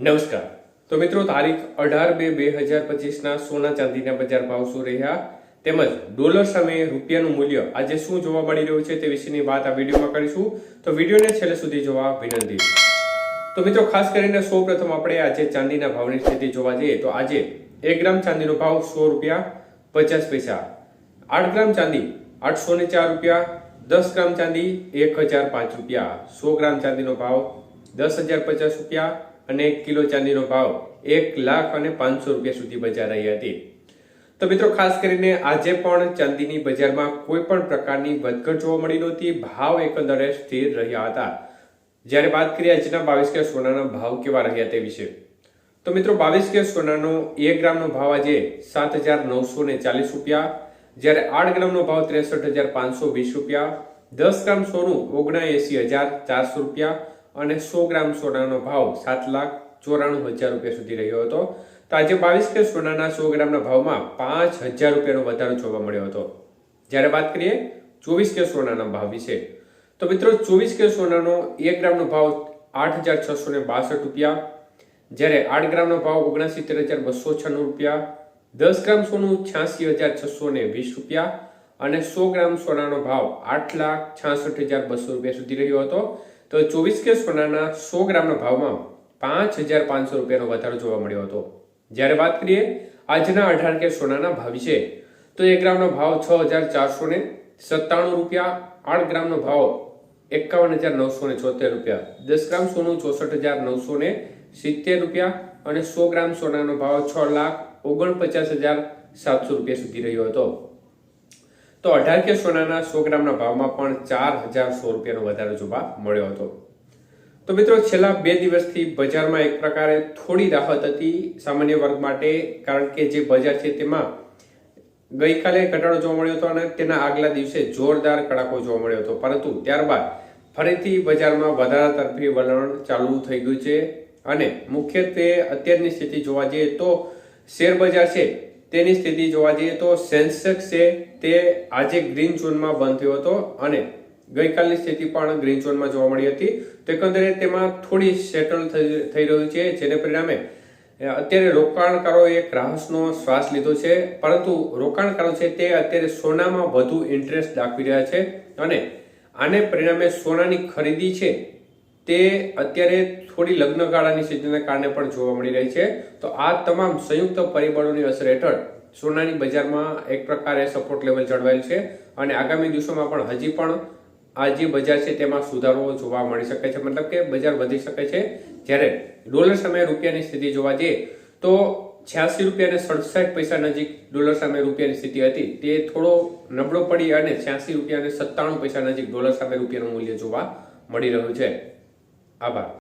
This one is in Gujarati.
નમસ્કાર. તો મિત્રો, તારીખ અઢાર બે બે હજાર પચીસના સોના ચાંદીના બજાર ભાવ શું રહ્યા? તેમજ ડોલર સામે રૂપિયાનું મૂલ્ય આજે શું જોવા મળી રહ્યું છે તે વિશેની વાત આ વિડીયોમાં કરીશું. તો વિડીયોને છેલ્લે સુધી જોવા વિનંતી. તો મિત્રો, ખાસ કરીને સૌ પ્રથમ આપણે આજે ચાંદીના ભાવની સ્થિતિ જોવા જઈએ તો આજે એક ગ્રામ ચાંદીનો ભાવ સો રૂપિયા પચાસ પૈસા, આઠ ગ્રામ ચાંદી આઠસો ને ચાર રૂપિયા, દસ ગ્રામ ચાંદી એક હજાર પાંચ રૂપિયા, સો ગ્રામ ચાંદીનો ભાવ દસ હજાર પચાસ રૂપિયા અને એક કિલો ચાંદીનો ભાવ એક લાખ અને પાંચસો રૂપિયા સુધી બજાર રહી હતી. તો મિત્રો, ખાસ કરીને આજે પણ ચાંદીની બજારમાં કોઈ પણ પ્રકારની વધઘટ જોવા મળી નહોતી. ભાવ એકંદરે સ્થિર રહ્યા હતા. જ્યારે વાત કરીએ આજના બાવીસ કે સોનાના ભાવ કેવા રહ્યા તે વિશે, તો મિત્રો, બાવીસ કે સોનાનો એક ગ્રામનો ભાવ આજે સાત હજાર નવસો ને ચાલીસ રૂપિયા, જ્યારે આઠ ગ્રામનો ભાવ ત્રેસઠ હજાર પાંચસો વીસ રૂપિયા, દસ ગ્રામ સોનું ઓગણ એસી હજાર ચારસો રૂપિયા અને સો ગ્રામ સોનાનો ભાવ સાત લાખ ચોરાણું હજાર રૂપિયા સુધી રહ્યો હતો. તો આજે બાવીસ કે સોનાના સો ગ્રામના ભાવમાં પાંચ હજાર રૂપિયાનો વધારો જોવા મળ્યો હતો. જ્યારે વાત કરીએ ચોવીસ કે સોનાના ભાવ વિશે, તો મિત્રો ચોવીસ કે સોનાનો એક ગ્રામનો ભાવ આઠ હજાર છસો ને બાસઠ રૂપિયા, જ્યારે આઠ ગ્રામનો ભાવ ઓગણસિત્તેર હજાર બસો છન્નું રૂપિયા, દસ ગ્રામ સોનું છ્યાસી હજાર છસો ને વીસ રૂપિયા અને સો ગ્રામ સોનાનો ભાવ આઠ લાખ છાસઠ હજાર બસો રૂપિયા સુધી રહ્યો હતો. તો ચોવીસ કે સોનાના સો ગ્રામના ભાવમાં પાંચ હજાર પાંચસો રૂપિયાનો વધારો જોવા મળ્યો હતો. જ્યારે વાત કરીએ આજના અઢાર કે સોનાના ભાવ છે તો એક ગ્રામનો ભાવ છ હજાર ચારસો ને સત્તાણું રૂપિયા, આઠ ગ્રામનો ભાવ એકાવન હજાર નવસો ને છોતેર રૂપિયા, દસ ગ્રામ સોનું ચોસઠ હજાર નવસો ને સિત્તેર રૂપિયા અને સો ગ્રામ સોનાનો ભાવ છ લાખ ઓગણપચાસ હજાર સાતસો રૂપિયા સુધી રહ્યો હતો. તો અઢાર કે સોનાના સો ગ્રામના ભાવમાં પણ ચાર હજાર સો રૂપિયાનો વધારો જોવા મળ્યો હતો. તો મિત્રો, છેલ્લા બે દિવસથી બજારમાં એક પ્રકારે થોડી રાહત હતી સામાન્ય વર્ગ માટે, કારણ કે જે બજાર છે તેમાં ગઈકાલે ઘટાડો જોવા મળ્યો હતો અને તેના આગલા દિવસે જોરદાર કડાકો જોવા મળ્યો હતો. પરંતુ ત્યારબાદ ફરીથી બજારમાં વધારા તરફી વલણ ચાલુ થઈ ગયું છે. અને મુખ્યત્વે અત્યારની સ્થિતિ જોવા જઈએ તો શેર બજાર છે તેની સ્થિતિ જોવા જઈએ તો સેન્સેક્સ છે, તે આજે ગ્રીન ઝોનમાં બંધ થયો હતો અને ગઈકાલની સ્થિતિ પણ ગ્રીન ઝોનમાં જોવા મળી હતી. તો એકંદરે તેમાં થોડી સેટલ થઈ રહ્યું છે, જેને પરિણામે અત્યારે રોકાણકારોએ એક રાહસનો શ્વાસ લીધો છે, પરંતુ રોકાણકારો છે તે અત્યારે સોનામાં વધુ ઇન્ટરેસ્ટ દાખવી રહ્યા છે અને આને પરિણામે સોનાની ખરીદી છે તે અત્યારે થોડી લગ્નગાળાની સ્થિતિને કારણે પણ જોવા મળી રહી છે. તો આ તમામ સંયુક્ત પરિબળોની અસર હેઠળ સોનાની બજારમાં એક પ્રકારે સપોર્ટ લેવલ જળવાયેલ છે અને આગામી દિવસોમાં પણ હજી પણ આ જે બજાર છે તેમાં સુધારો જોવા મળી શકે છે. મતલબ કે બજાર વધી શકે છે. જ્યારે ડોલર સામે રૂપિયાની સ્થિતિ જોવા જઈએ તો છ્યાસી રૂપિયા અને સડસઠ પૈસા નજીક ડોલર સામે રૂપિયાની સ્થિતિ હતી. તે થોડો નબળો પડી અને છ્યાસી રૂપિયા અને સત્તાણું પૈસા નજીક ડોલર સામે રૂપિયાનું મૂલ્ય જોવા મળી રહ્યું છે. Abraço.